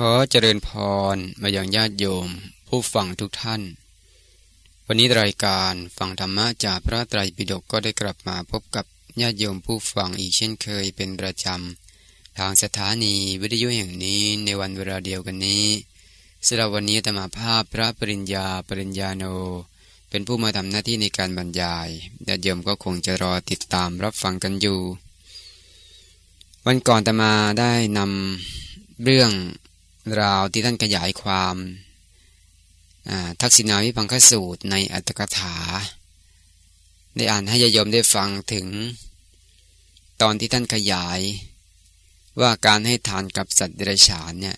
ขอเจริญพรมาอย่างญาติโยม ผู้ฟังทุกท่าน วันนี้รายการฟังธรรมะจากพระไตรปิฎกก็ได้กลับมาพบกับญาติโยมผู้ฟังอีกเช่นเคยเป็นประจำ ทางสถานีวิทยุแห่งนี้ในวันเวลาเดียวกันนี้สำหรับวันนี้ธรรมาภาพพระปริญญาปริญญาโน เป็นผู้มาทำหน้าที่ในการบรรยายญาติโยมก็คงจะรอติดตามรับฟังกันอยู่ วันก่อนตมาได้นำเรื่อง ราวที่ท่านขยายความทักษิณาวิพังคสูตรในอัตถกถา ได้อ่านให้ญาโยมได้ฟังถึง ตอนที่ท่านขยาย ว่าการให้ทานกับสัตว์เดรัจฉานเนี่ย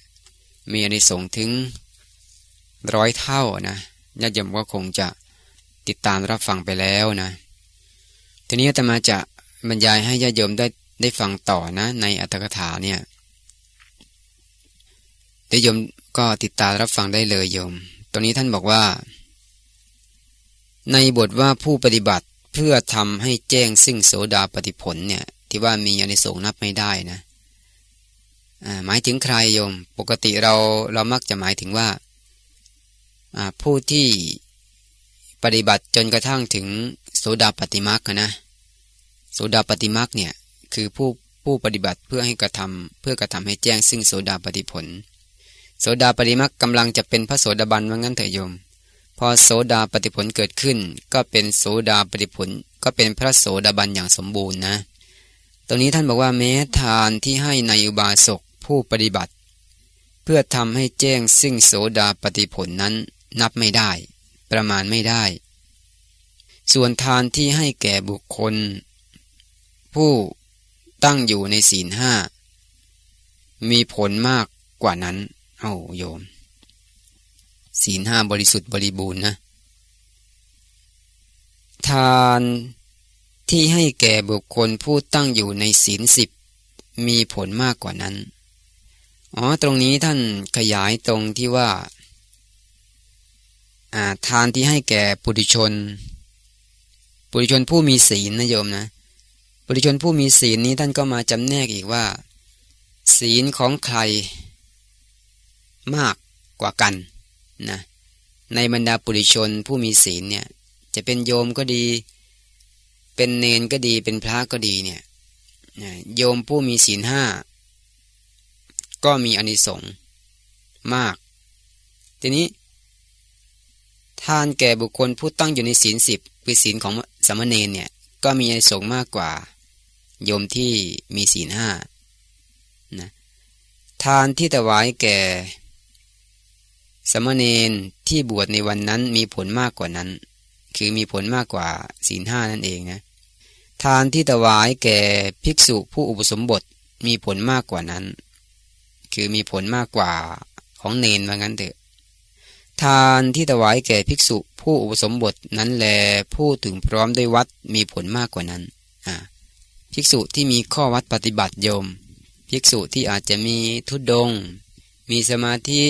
มีอนิสงส์ถึงร้อยเท่านะญาติโยมก็คงจะติดตามรับฟังไปแล้วนะ ทีนี้จะมาจะบรรยายให้ญาติโยมได้ได้ฟังต่อนะ ในอัตถกถาเนี่ย ดี๋ยวโยมก็ติดตามรับฟังได้เลยโยม ตรงนี้ท่านบอกว่า ในบทว่าผู้ปฏิบัติเพื่อทำให้แจ้งซึ่งโสดาปฏิผลเนี่ย ที่ว่ามีอนิสงส์นับไม่ได้นะหมายถึงใครโยม ปกติเราเรามักจะหมายถึงว่าผู้ที่ปฏิบัติจนกระทั่งถึงโสดาปฏิมักนะโสดาปฏิมักเนี่ยคือผู้ผู้ปฏิบัติเพื่อให้กระทำเพื่อกระทำให้แจ้งซึ่งโสดาปฏิผล โสดาปฏิมักกำลังจะเป็นพระโสดาบันว่างั้นเถอะโยม พอโสดาปฏิผลเกิดขึ้น ก็เป็นโสดาปฏิผลก็เป็นพระโสดาบันอย่างสมบูรณ์นะ ตรงนี้ท่านบอกว่าแม้ทานที่ให้ในอุบาสกผู้ปฏิบัติ เพื่อทำให้แจ้งซึ่งโสดาปฏิผลนั้นนับไม่ได้ ประมาณไม่ได้ ส่วนทานที่ให้แก่บุคคล ผู้ตั้งอยู่ในศีลห้ามีผลมากกว่านั้น เอาโยม ศีลห้าบริสุทธิ์บริบูรณ์นะ ทานที่ให้แก่บุคคลผู้ตั้งอยู่ในศีลสิบมีผลมากกว่านั้น อ๋อ ตรงนี้ท่านขยายตรงที่ว่าทานที่ให้แก่ปุถุชน ปุถุชนผู้มีศีลนะโยมนะ ปุถุชนผู้มีศีลนี้ท่านก็มาจำแนกอีกว่า ศีลของใคร มากกว่ากันนะในบรรดาปุถุชนผู้มีศีลเนี่ยจะเป็นโยมก็ดี เป็นเนนก็ดีเป็นพระก็ดีเนี่ยโยมผู้มีศีลห้าก็มีอนิสงส์มาก ทีนี้ ทานแก่บุคคลผู้ตั้งอยู่ในศีลสิบคือศีลของสมณเณรเนี่ยก็มีอนิสงส์มากกว่า โยมที่มีศีลห้านะทานที่ถวายแก่ สมณเณรที่บวชในวันนั้นมีผลมากกว่านั้น คือมีผลมากกว่าศีลห้านั่นเองนะ ทานที่ถวายแก่ภิกษุผู้อุปสมบทมีผลมากกว่านั้น คือมีผลมากกว่าของเนนว่างั้นเถอะ ทานที่ถวายแก่ภิกษุผู้อุปสมบทนั้นแลผู้ถึงพร้อมด้วยวัดมีผลมากกว่านั้น อ่าภิกษุที่มีข้อวัดปฏิบัติโยม ภิกษุที่อาจจะมีทุดงมีสมาธิ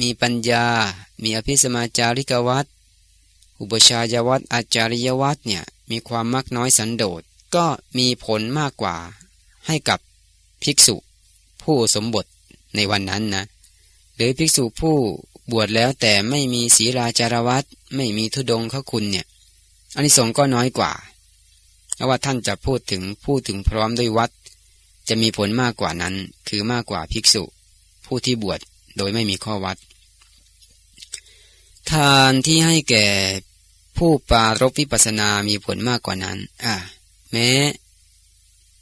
มีปัญญา มีอภิสมาจาริกวัตอุปชายวัตอาจาริยวัตเนี่ยมีความมากน้อยสันโดษก็มีผลมากกว่าให้กับภิกษุ ผู้สมบทในวันนั้นนะหรือภิกษุผู้บวชแล้วแต่ไม่มีศีลาจารวัตไม่มีทุดงขคุณเนี่ยอันนี้สงก็น้อยกว่าเพราะว่าท่านจะพูดถึงพูดถึงพร้อมด้วยวัด จะมีผลมากกว่านั้น คือมากกว่าภิกษุ ผู้ที่บวช โดยไม่มีข้อวัด ทานที่ให้แก่ผู้ปารบวิปัสนามีผลมากกว่านั้น อะแม้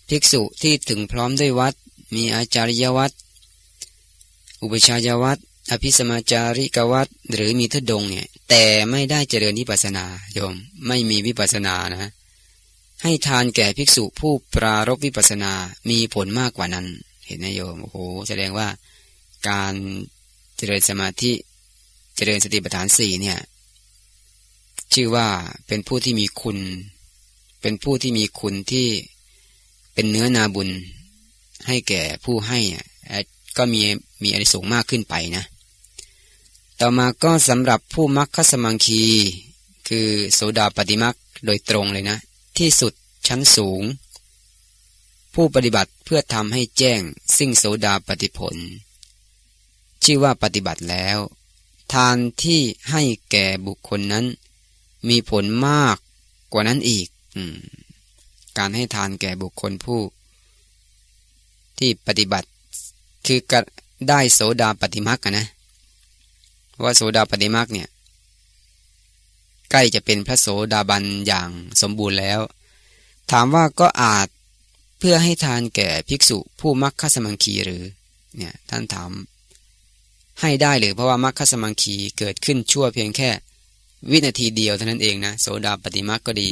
ภิกษุที่ถึงพร้อมด้วยวัด มีอาจาริยวัด อุปชายวัด อภิสมาจาริกวัด หรือมีทดงเนี่ย แต่ไม่ได้เจริญวิปัสนาโยม ไม่มีวิปัสนานะ ให้ทานแก่ภิกษุผู้ปรารบวิปัสนา มีผลมากกว่านั้น เห็นไหมโยม โอ้โห แสดงว่า การเจริญสมาธิเจริญสติปัฏฐานสี่เนี่ย ชื่อว่าเป็นผู้ที่มีคุณ เป็นผู้ที่มีคุณที่เป็นเนื้อนาบุญ ให้แก่ผู้ให้ก็มีมีอนิสงมากขึ้นไปนะ ต่อมาก็สำหรับผู้มักคสมังคี คือโสดาปฏิมักโดยตรงเลยนะ ที่สุดชั้นสูง ผู้ปฏิบัติเพื่อทำให้แจ้ง ซึ่งโสดาปฏิผล ชื่อว่าปฏิบัติแล้ว ทานที่ให้แก่บุคคลนั้น มีผลมากกว่านั้นอีกอการให้ทานแก่บุคคลผู้ ที่ปฏิบัติคือได้โสดาปฏิมักนะว่าโสดาปฏิมักเนี่ยใกล้จะเป็นพระโสดาบันอย่างสมบูรณ์แล้ว ถามว่าก็อาจเพื่อให้ทานแก่ภิกษุผู้มักคสมังคีหรือเนี่ยท่านถาม ให้ได้หรือเพราะว่ามัคคสมังคีเกิดขึ้นชั่วเพียงแค่ วินาทีเดียวเท่านั้นเองนะโสดาปฏิมักก็ดี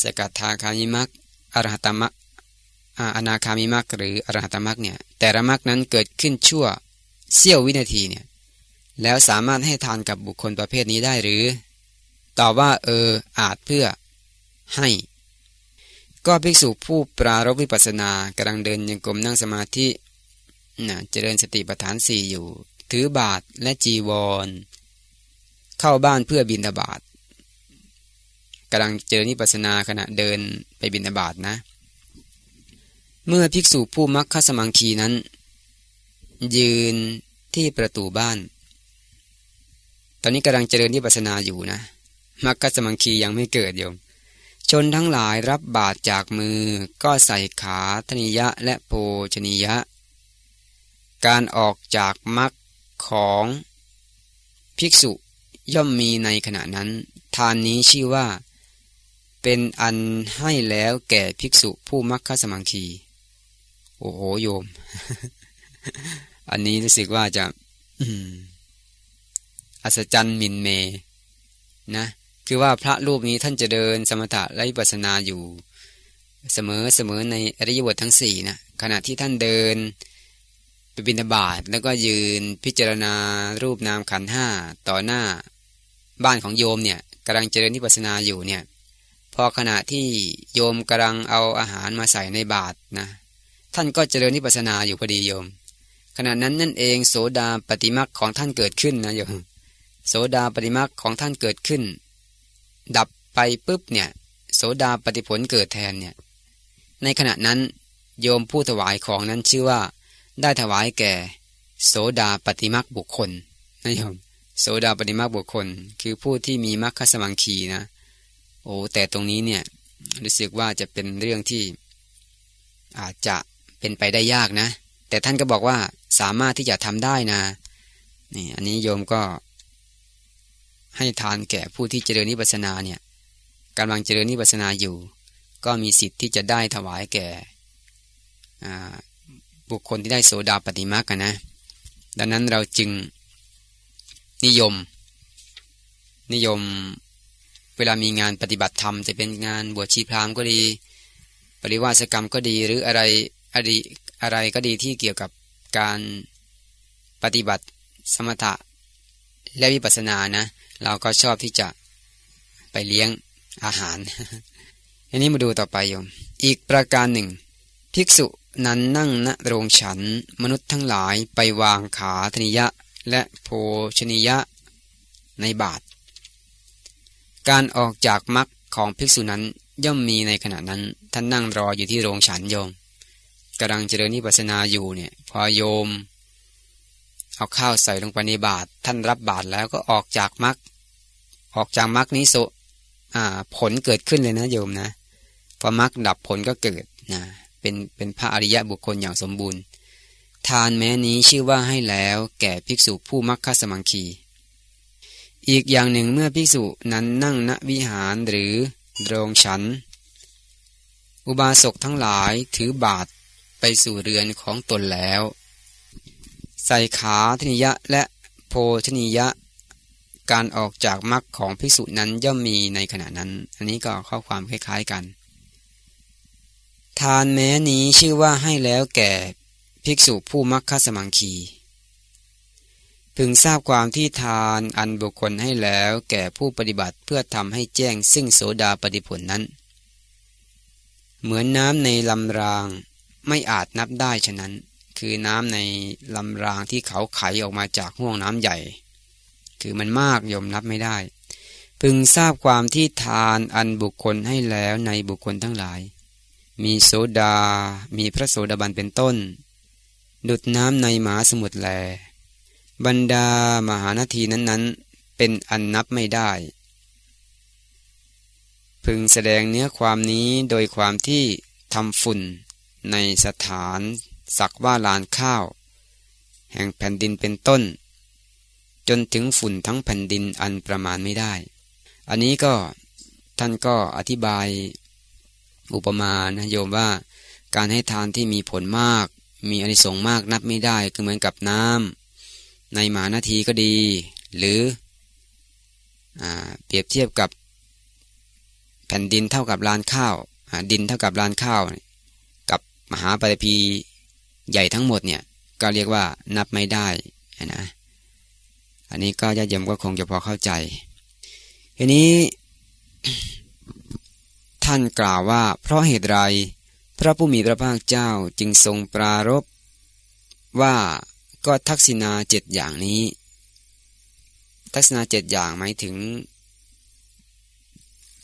สกัดทาคามิมักอรหัตมักอนาคามิมักหรืออรหัตมักเนี่ยแต่ละมักนั้นเกิดขึ้นชั่วเสี้ยววินาทีเนี่ยแล้วสามารถให้ทานกับบุคคลประเภทนี้ได้หรือตอบว่าเอออาจเพื่อให้ ก็ภิกษุผู้ปรารบวิปัสนากำลังเดินยังกลมนั่งสมาธินะเจริญสติปัฏฐานสี่อยู่ ถือบาทและจีวร เข้าบ้านเพื่อบินทบาทกำลังเจริญนิปัสนาขณะเดินไปบินทบาทนะ เมื่อภิกษุผู้มักคสมังคีนั้น ยืนที่ประตูบ้าน ตอนนี้กำลังเจริญนิปัสนาอยู่นะ มักคสมังคียังไม่เกิดโยมชนทั้งหลายรับบาตรจากมือก็ใส่ขาธนิยะและโภชนิยะ การออกจากมรรค ของภิกษุย่อมมีในขณะนั้น ทานนี้ชื่อว่า เป็นอันให้แล้วแก่ภิกษุผู้มักคสมังคี โอ้โหโยม อันนี้รู้สึกว่าจะอัศจรรย์มินเม นะ คือว่าพระรูปนี้ท่านจะเดินสมถะและวิปัสสนาอยู่ เสมอเสมอในอริยบททั้งสี่นะขณะที่ท่านเดิน ไปบินบาตแล้วก็ยืนพิจารณารูปนามขันห้าต่อหน้า บ้านของโยมเนี่ยกำลังเจริญนิพพานาอยู่เนี่ยพอขณะที่โยมกำลังเอาอาหารมาใส่ในบาตรนะ ท่านก็เจริญนิพพานาอยู่พอดีโยม ขณะนั้นนั่นเองโสดาปฏิมักของท่านเกิดขึ้นนะโยมโสดาปฏิมักของท่านเกิดขึ้น ดับไปปุ๊บเนี่ยโสดาปฏิผลเกิดแทนเนี่ยในขณะนั้นโยมผู้ถวายของนั้นชื่อว่า ได้ถวายแก่ โสดาปฏิมักบุคคลนะโยมโสดาปฏิมักบุคคล คือผู้ที่มีมรรคสมังคีนะโอ้แต่ตรงนี้เนี่ยรู้สึกว่าจะเป็นเรื่องที่อาจจะเป็นไปได้ยากนะ แต่ท่านก็บอกว่าสามารถที่จะทำได้นะนี่อันนี้โยมก็ ให้ทานแก่ผู้ที่เจริญนิพพานาเนี่ยกำลังเจริญนิพพานาอยู่ ก็มีสิทธิ์ที่จะได้ถวายแก่ บุคคลที่ได้โสดาปฏิมากันนะ ดังนั้นเราจึงนิยม นิยมเวลามีงานปฏิบัติธรรม จะเป็นงานบวชชีพรามก็ดี ปริวาสกรรมก็ดีหรืออะไรอะไรอะไรก็ดีที่เกี่ยวกับการปฏิบัติสมถะและวิปัสสนานะ เราก็ชอบที่จะไปเลี้ยงอาหารอันนี้มาดูต่อไปโยม อีกประการหนึ่ง ภิกษุ นั้นนั่งณโรงฉันมนุษย์ทั้งหลายไปวางขาธนิยะและโภชนิยะในบาท การออกจากมรรคของภิกษุนั้นย่อมมีในขณะนั้นท่านนั่งรออยู่ที่โรงฉันโยมกำลังเจริญนิพพานาอยู่เนี่ยพอโยม เอาข้าวใส่ลงไปในบาทท่านรับบาทแล้วก็ออกจากมรรคออกจากมรรคนี้โซอ่าผลเกิดขึ้นเลยนะโยมนะพอมรรคดับผลก็เกิดนะ เป็นเป็นพระอริยะบุคคลอย่างสมบูรณ์ ทานแม้นี้ชื่อว่าให้แล้วแก่ภิกษุผู้มักคสมังคี อีกอย่างหนึ่งเมื่อภิกษุนั้นนั่งณวิหารหรือโรงฉัน อุบาสกทั้งหลายถือบาทไปสู่เรือนของตนแล้ว ใส่ขาธนิยะและโพชนิยะการออกจากมรรคของภิกษุนั้นย่อมมีในขณะนั้น อันนี้ก็ข้อความคล้าย ๆกัน ทานแม้นี้ชื่อว่าให้แล้วแก่ภิกษุผู้มักคสมังคี พึงทราบความที่ทานอันบุคคลให้แล้วแก่ผู้ปฏิบัติเพื่อทำให้แจ้งซึ่งโสดาปฏิผลนั้น เหมือนน้ำในลำรางไม่อาจนับได้ฉะนั้น คือน้ำในลำรางที่เขาไขออกมาจากห้วงน้ำใหญ่ คือมันมากยมนับไม่ได้ พึงทราบความที่ทานอันบุคคลให้แล้วในบุคคลทั้งหลาย มีโสดา มีพระโสดาบันเป็นต้น ดุดน้ำในมหาสมุทรแล บรรดามหานาทีนั้นๆ เป็นอันนับไม่ได้ พึงแสดงเนื้อความนี้โดยความที่ทำฝุ่นในสถานสักว่าลานข้าว แห่งแผ่นดินเป็นต้น จนถึงฝุ่นทั้งแผ่นดินอันประมาณไม่ได้ อันนี้ก็ท่านก็อธิบาย อุปมานะโยมว่า การให้ทานที่มีผลมาก มีอนิสงส์มากนับไม่ได้ก็เหมือนกับน้ำในหมานาทีก็ดี หรืออเปรียบเทียบกับแผ่นดินเท่ากับลานข้าวดินเท่ากับลานข้าว กับมหาปฏิพีใหญ่ทั้งหมดเนี่ยก็เรียกว่านับไม่ได้นะอันนี้ก็ญาติโยมก็คงจะพอเข้าใจทีนี้ ท่านกล่าวว่าเพราะเหตุไร พระผู้มีพระภาคเจ้าจึงทรงปรารบว่าก็ทักษิณาเจ็ดอย่างนี้ ทักษิณาเจ็ดอย่างหมายถึง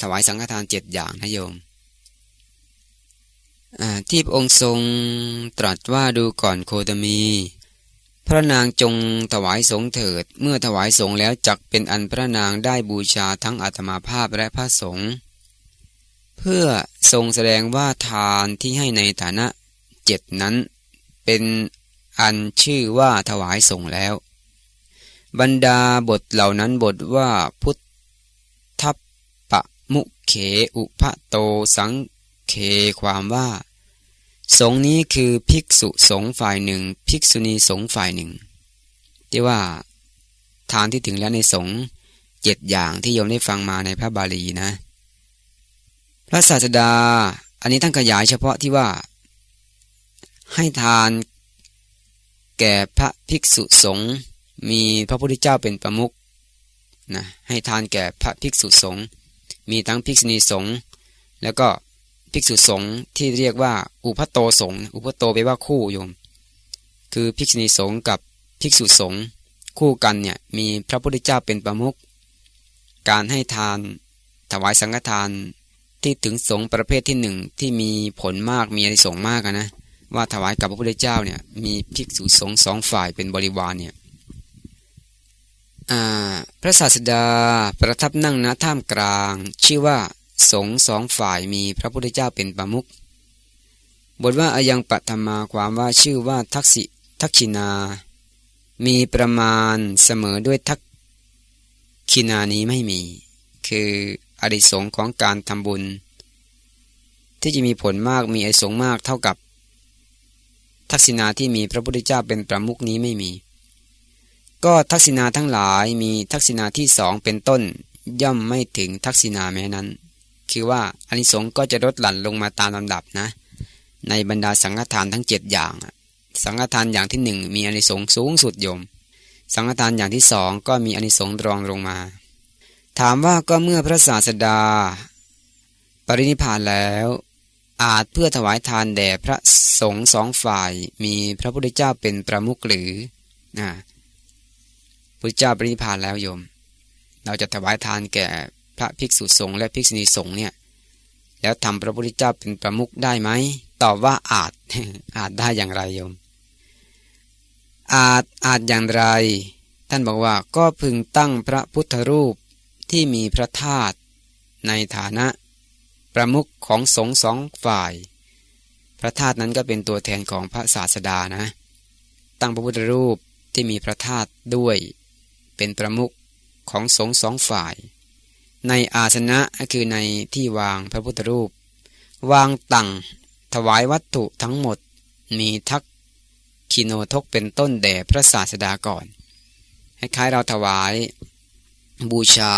ถวายสังฆทานเจ็ดอย่างนะโยมที่พระองค์ทรงตรัสว่าดูก่อนโคตมี พระนางจงถวายสงเถิด เมื่อถวายสงแล้วจักเป็นอันพระนางได้บูชาทั้งอัตมาภาพและพระสงฆ์ เพื่อทรงแสดงว่าทานที่ให้ในฐานะเจ็ดนั้น เป็นอันชื่อว่าถวายส่งแล้ว บรรดาบทเหล่านั้นบทว่าพุทธปะมุเขอุพะโตสังเคความว่า สงนี้คือภิกษุสงฝ่ายหนึ่ง ภิกษุณีสงฝ่ายหนึ่ง ที่ว่าทานที่ถึงแล้วในสงเจ็ดอย่างที่โยมได้ฟังมาในพระบาลีนะ พระศาสดา อันนี้ท่านขยายเฉพาะที่ว่า ให้ทานแก่พระภิกษุสงฆ์มีพระพุทธเจ้าเป็นประมุขนะให้ทานแก่พระภิกษุสงฆ์มีทั้งภิกษุณีสงฆ์แล้วก็ภิกษุสงฆ์ที่เรียกว่า อุปโตสงฆ์อุปโตแปลว่าคู่โยม คือภิกษุณีสงฆ์กับภิกษุสงฆ์คู่กันเนี่ยมีพระพุทธเจ้าเป็นประมุขการให้ทานถวายสังฆทาน ที่ถึงสงประเภทที่หนึ่งที่มีผลมากมีอนิสงส์มากนะ ว่าถวายกับพระพุทธเจ้าเนี่ยมีภิกษุสงฆ์สองฝ่ายเป็นบริวารเนี่ยพระศาสดาประทับนั่งณท่ามกลาง ชื่อว่าสงสองฝ่ายมีพระพุทธเจ้าเป็นประมุขบทว่าอายังปัตมาความว่าชื่อว่าทักษิทักษินา มีประมาณเสมอด้วยทักขินานี้ไม่มี คือ อริสงของการทำบุญ ที่จะมีผลมากมีอริสงมากเท่ากับ ทักษิณาที่มีพระพุทธเจ้าเป็นประมุขนี้ไม่มี ก็ทักษิณาทั้งหลายมีทักษิณาที่สองเป็นต้นย่อมไม่ถึงทักษิณาแม้นั้น คือว่าอนิสงส์ก็จะลดหลั่นลงมาตามลำดับนะ ในบรรดาสังฆทานทั้งเจ็ดอย่าง สังฆทานอย่างที่หนึ่งมีอนิสงส์สูงสุดโยม สังฆทานอย่างที่สองก็มีอนิสงส์รองลงมา ถามว่าก็เมื่อพระศาสดา ปรินิพานแล้ว อาจเพื่อถวายทานแด่พระสงฆ์สองฝ่ายมีพระพุทธเจ้าเป็นประมุขหรือนะพระเจ้าปรินิพานแล้วโยม เราจะถวายทานแก่พระภิกษุสงฆ์และภิกษุณีสงฆ์เนี่ย แล้วทำพระพุทธเจ้าเป็นประมุขได้ไหมตอบว่าอาจอาจได้อย่างไรโยม อาจอาจอย่างไร ท่านบอกว่าก็พึงตั้งพระพุทธรูป ที่มีพระธาตุในฐานะประมุขของสงฆ์สองฝ่าย พระธาตุนั้นก็เป็นตัวแทนของพระศาสดานะ ตั้งพระพุทธรูปที่มีพระธาตุด้วย เป็นประมุขของสงฆ์สองฝ่าย ในอาสนะคือในที่วางพระพุทธรูป วางตั้งถวายวัตถุทั้งหมดมีทักคิโนทกเป็นต้นแด่พระศาสดาก่อนคล้ายเราถวาย บูชา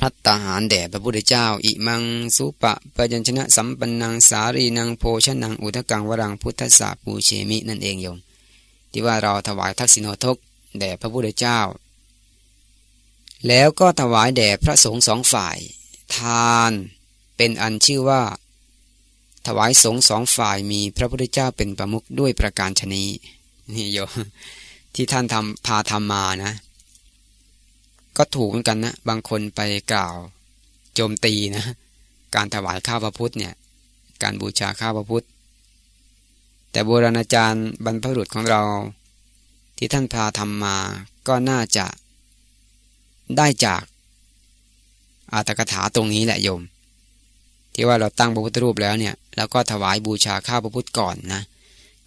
พัตตาหารแด่พระพุทธเจ้า อิมังสุปะปยัญชนะสัมปันนังสารีนังโพชนังอุทกังวรังพุทธสาปูเชมินั่นเองโยม ที่ว่าเราถวายทักษิโนทกแด่พระพุทธเจ้า แล้วก็ถวายแด่พระสงฆ์สองฝ่าย ทานเป็นอันชื่อว่า ถวายสงฆ์สองฝ่ายมีพระพุทธเจ้าเป็นประมุขด้วยประการชนีนี่โยที่ท่านทำพาทำมานะ ก็ถูกเหมือนกันนะ บางคนไปกล่าวโจมตีนะ การถวายข้าวพระพุทธเนี่ย การบูชาข้าวพระพุทธ แต่โบราณอาจารย์บรรพบุรุษของเรา ที่ท่านพาทำมาก็น่าจะได้จากอาตกถาตรงนี้แหละโยม ที่ว่าเราตั้งพระพุทธรูปแล้วเนี่ย แล้วก็ถวายบูชาข้าพระพุทธก่อนนะ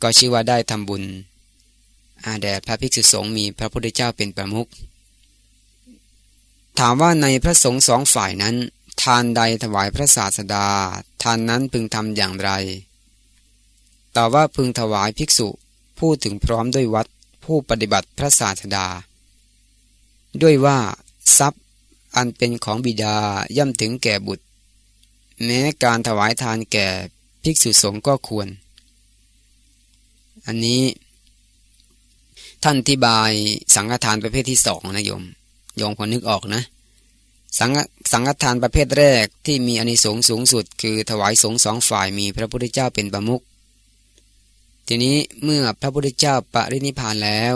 ก็ชื่อว่าได้ทำบุญอาแด่พระภิกษุสงฆ์มีพระพุทธเจ้าเป็นประมุข ถามว่าในพระสงฆ์สองฝ่ายนั้น ทานใดถวายพระศาสดา ทานนั้นพึงทำอย่างไรต่อว่าพึงถวายภิกษุผู้ถึงพร้อมด้วยวัดผู้ปฏิบัติพระศาสดา ด้วยว่า ทรัพย์อันเป็นของบิดาย่ำถึงแก่บุตร แม้การถวายทานแก่ภิกษุสงฆ์ก็ควร อันนี้ ท่านอธิบายสังฆทานประเภทที่สองนะโยม โยมพอนึกออกนะ สังสังฆทานประเภทแรกที่มีอนิสงส์สูงสุด คือถวายสงฆ์สองฝ่ายมีพระพุทธเจ้าเป็นประมุขทีนี้เมื่อพระพุทธเจ้าปรินิพานแล้ว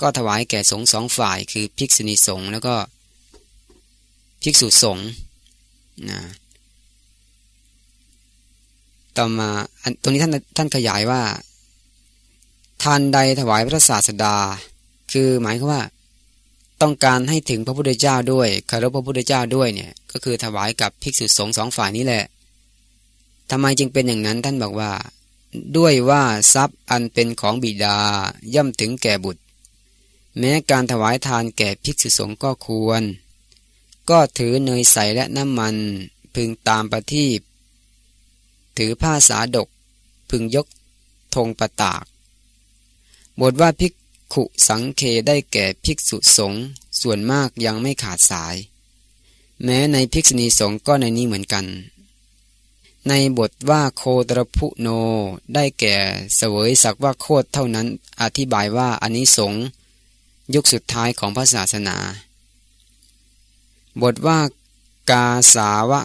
ก็ถวายแก่สงฆ์สองฝ่าย คือภิกษุณีสงฆ์แล้วก็ภิกษุสงฆ์นะต่อมาตรงนี้ท่านท่านขยายว่า ทานใดถวายพระศาสดา คือหมายความว่า ต้องการให้ถึงพระพุทธเจ้าด้วยคารพพระพุทธเจ้าด้วยเนี่ยก็คือถวายกับภิกษุสงฆ์สองฝ่ายนี้แหละทำไมจึงเป็นอย่างนั้นท่านบอกว่า ด้วยว่าทรัพย์อันเป็นของบิดาย่อมถึงแก่บุตร แม้การถวายทานแก่ภิกษุสงฆ์ก็ควร ก็ถือเนยใสและน้ำมันพึงตามประทีปถือผ้าสาดกพึงยกธงประตาก บทว่าภิก ขุสังเคได้แก่ภิกษุสงฆ์ส่วนมากยังไม่ขาดสาย แม้ในภิกษุณีสงฆ์ก็ในนี้เหมือนกัน ในบทว่าโคตรพุโนได้แก่เสวยสักว่าโคตเท่านั้น อธิบายว่าอันนี้สงยุคสุดท้ายของพระศาสนา บทว่ากาสาวะ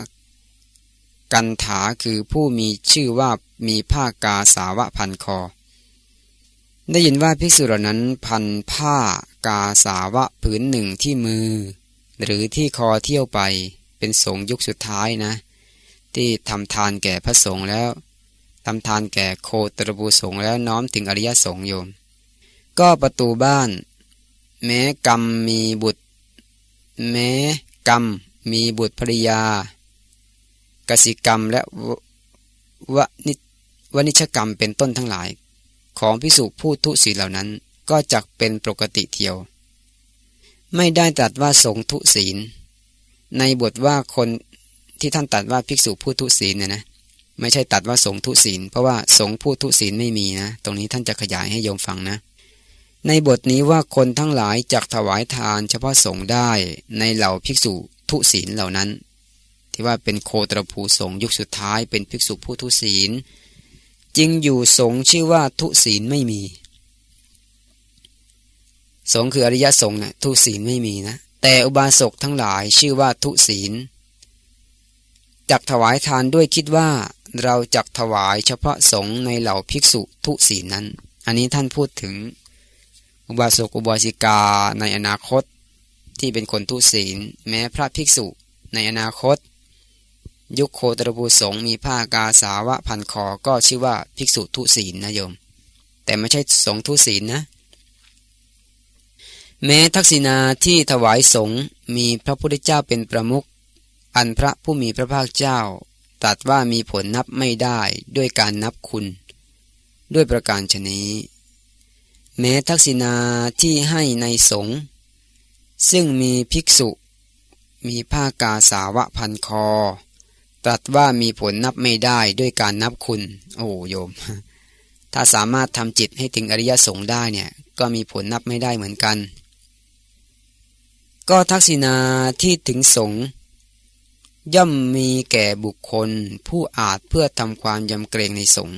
กันถาคือผู้มีชื่อว่ามีผ้ากาสาวะพันคอ ได้ยินว่าภิกษุเหล่านั้นพันผ้ากาสาวะผืนหนึ่งที่มือ หรือที่คอเที่ยวไปเป็นสงยุคสุดท้ายนะ ที่ทำทานแก่พระสงฆ์แล้วทำทานแก่โคตรบูสงฆ์แล้วน้อมถึงอริยสงฆ์โยม ก็ประตูบ้าน แม้กรรมมีบุตร แม้กรรมมีบุตรภริยากสิกรรมและวนิวนิชกรรมเป็นต้นทั้งหลาย ของพิสุผู้ทุศีเหล่านั้นก็จักเป็นปกติเทียว ไม่ได้ตรัสว่าสงทุศีล ในบทว่าคนที่ท่านตัดว่าภิกษุผู้ทุศีลเนี่ยนะไม่ใช่ตัดว่าสงทุศีล เพราะว่าสงผู้ทุศีลไม่มีนะตรงนี้ท่านจะขยายให้โยมฟังนะในบทนี้ว่าคนทั้งหลายจักถวายทานเฉพาะสงได้ในเหล่าภิกษุทุศีลเหล่านั้น ที่ว่าเป็นโคตรภูสงยุคสุดท้ายเป็นภิกษุผู้ทุศีล จึงอยู่สงชื่อว่าทุศีลไม่มี สงคืออริยสงฆ์นะทุศีลไม่มีนะ แต่อุบาสกทั้งหลายชื่อว่าทุศีลจักถวายทานด้วยคิดว่าเราจักถวายเฉพาะสงฆ์ในเหล่าภิกษุทุศีนั้น อันนี้ท่านพูดถึง อุบาสกอุบาสิกาในอนาคตที่เป็นคนทุศีล แม้พระภิกษุในอนาคต ยุคโคตรภูสงมีผ้ากาสาวะพันคอก็ชื่อว่าภิกษุทุศีลนะโยม แต่ไม่ใช่สงทุศีลนะ แม้ทักษิณาที่ถวายสงมีพระพุทธเจ้าเป็นประมุขอันพระผู้มีพระภาคเจ้าตรัสว่ามีผลนับไม่ได้ด้วยการนับคุณ ด้วยประการชนี้ แม้ทักษิณาที่ให้ในสงซึ่งมีภิกษุ มีผ้ากาสาวะพันคอ ตรัสว่ามีผลนับไม่ได้ด้วยการนับคุณ โอ้โยม ถ้าสามารถทำจิตให้ถึงอริยสงฆ์ได้เนี่ย ก็มีผลนับไม่ได้เหมือนกัน ก็ทักษิณาที่ถึงสงฆ์ย่อมมีแก่บุคคลผู้อาจเพื่อทำความยำเกรงในสงฆ์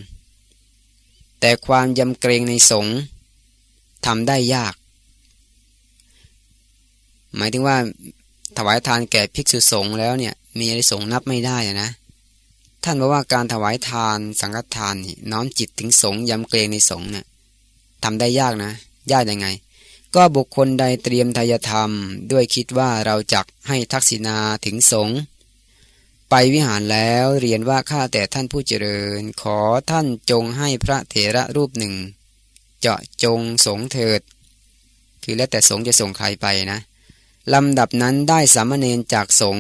แต่ความยำเกรงในสงฆ์ทำได้ยาก หมายถึงว่าถวายทานแก่ภิกษุสงฆ์แล้วเนี่ย มีอริสงนับไม่ได้นะ ท่านบอกว่าการถวายทานสังฆทานน้อมจิตถึงสงยำเกรงในสงเนี่ยทำได้ยากนะ ยากยังไง ก็บุคคลใดเตรียมทายธรรม ด้วยคิดว่าเราจักให้ทักษิณาถึงสงไปวิหารแล้วเรียนว่าข้าแต่ท่านผู้เจริญ ขอท่านจงให้พระเถระรูปหนึ่ง เจาะจงสงเถิด คือแล้วแต่สงจะส่งใครไปนะลำดับนั้นได้สามเณรจากสง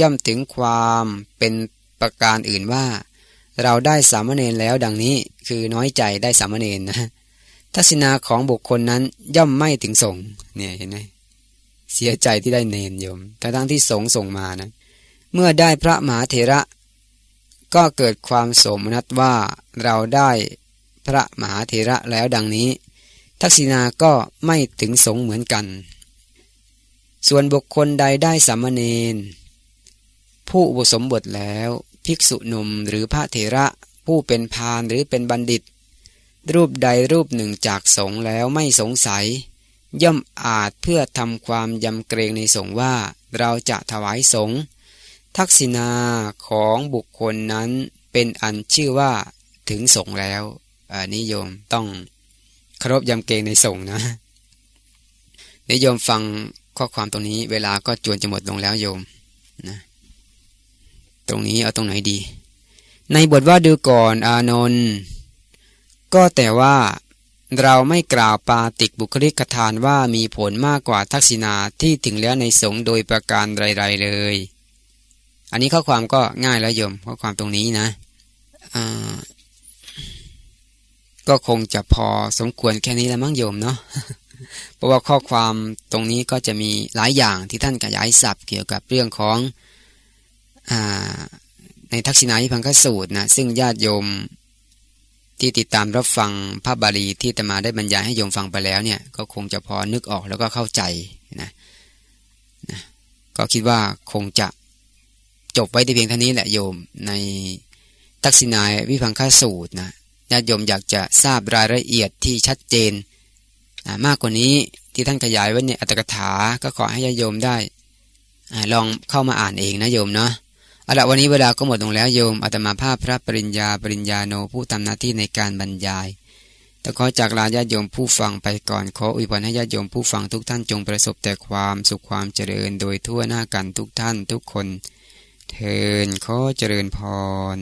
ย่อมถึงความเป็นประการอื่นว่า เราได้สามเณรแล้วดังนี้คือน้อยใจได้สามเณรนะทัศนาของบุคคลนั้นย่อมไม่ถึงสง์เนี่ยเห็นไหมเสียใจที่ได้เนนโยมแต่ทั้งที่สงส่งมานะ เมื่อได้พระมหาเถระ ก็เกิดความสมนัตว่าเราได้พระมหาเถระแล้วดังนี้ ทักษิณาก็ไม่ถึงสงเหมือนกัน ส่วนบุคคลใดได้สามเณร ผู้อุปสมบทแล้ว ภิกษุหนุ่มหรือพระเถระผู้เป็นพานหรือเป็นบัณฑิต รูปใดรูปหนึ่งจากสงแล้วไม่สงสัย ย่อมอาจเพื่อทำความยำเกรงในสงว่าเราจะถวายสงทักษิณาของบุคคลนั้นเป็นอันชื่อว่าถึงสงแล้วนิยมต้องครพยำเกรงในสงนะนิยมฟังข้อความตรงนี้เวลาก็จวนจะหมดลงแล้วโยมนะ ตรงนี้เอาตรงไหนดี ในบทว่าดูก่อนอานนท์ก็แต่ว่าเราไม่กล่าวปาติกบุคลิกทานว่ามีผลมากกว่าทักษิณาที่ถึงแล้วในสงโดยประการไรๆเลย อันนี้ข้อความก็ง่ายแล้วโยมข้อความตรงนี้นะก็คงจะพอสมควรแค่นี้แล้วมั้งโยมเนาะเพราะว่าข้อความตรงนี้ก็จะมีหลายอย่างที่ท่านขยายศัพท์เกี่ยวกับเรื่องของ ในทักษิณายิพังคสูตรนะซึ่งญาติโยมที่ติดตามรับฟังพระบาลีที่ตมาได้บรรยายให้โยมฟังไปแล้วเนี่ยก็คงจะพอนึกออกแล้วก็เข้าใจนะนะก็คิดว่าคงจะจบไว้แต่เพียงเท่านี้แหละโยมในทักษิณาวิพังคสูตรนะญาติโยมอยากจะทราบรายละเอียดที่ชัดเจนมากกว่านี้ที่ท่านขยายไว้ในอัตถกถา ก็ขอให้ญาติโยมได้ลองเข้ามาอ่านเองนะโยมเนาะ อาละวันนี้เวลาก็หมดลงแล้วโยมอาตมาภาพพระปริญญาปริญญาโนผู้ทำหน้าที่ในการบรรยายแต่ขอจากลาญาติโยมผู้ฟังไปก่อนขออวยพรให้ญาติโยมผู้ฟังทุกท่านจงประสบแต่ความสุขความเจริญโดยทั่วหน้ากันทุกท่านทุกคน เทินขอเจริญพร